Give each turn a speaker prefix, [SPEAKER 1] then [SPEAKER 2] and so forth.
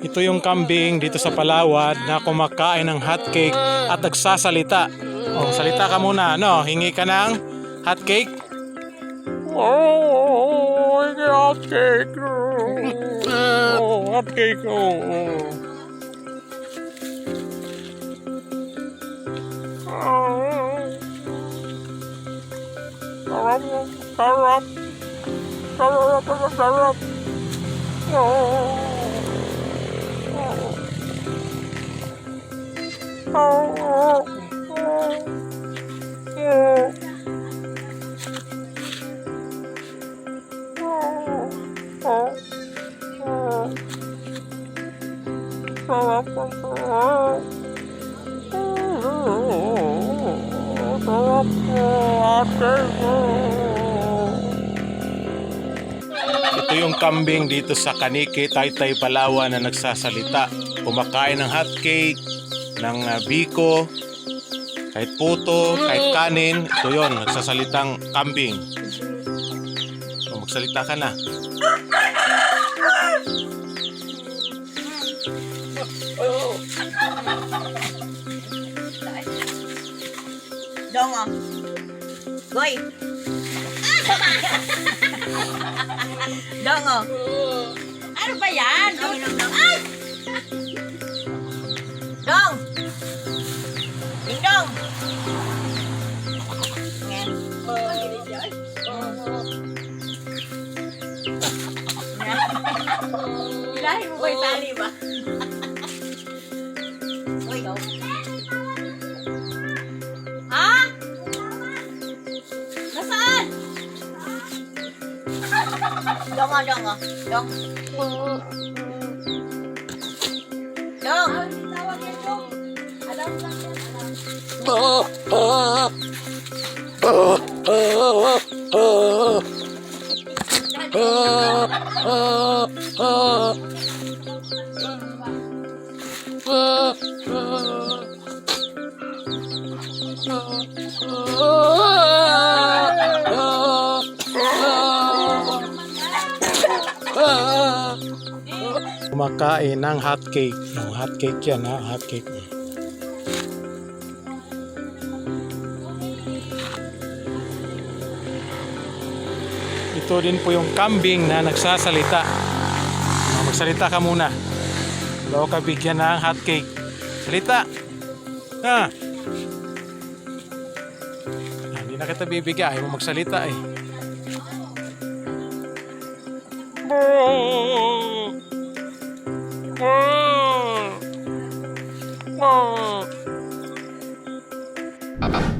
[SPEAKER 1] Ito yung kambing dito sa Palawan na kumakain ng hotcake at nagsasalita. Oh, salita ka muna. No, hingi ka ng hotcake. Oh, going hot cake. Oh, oh hot cake. Oh. Oh. Ito yung kambing dito sa Kaniki, Taytay, Palawan na nagsasalita. Kumakain ng hotcake, ng uh, biko, kahit puto, kahit kanin. Ito yon nagsasalitang kambing. O, magsalita ka na.
[SPEAKER 2] Đúng không? Gửi Đúng không? Ano ba yan? Dong, Dong! Ding dong! Dahil mo ba itali ba? Dong on dong oh. Dong. Dong. Oh, oh, oh, oh, oh, oh, oh. Oh, oh, oh.
[SPEAKER 1] Kumakain ng hotcake. No, hotcake yan ha, hotcake. Ito din po yung kambing na nagsasalita. No, magsalita ka muna. Bago ka bigyan ng hotcake. Salita! Ha? Ah, Hindi na kita bibigyan. Ayaw mo magsalita eh. Oh. Bye-bye.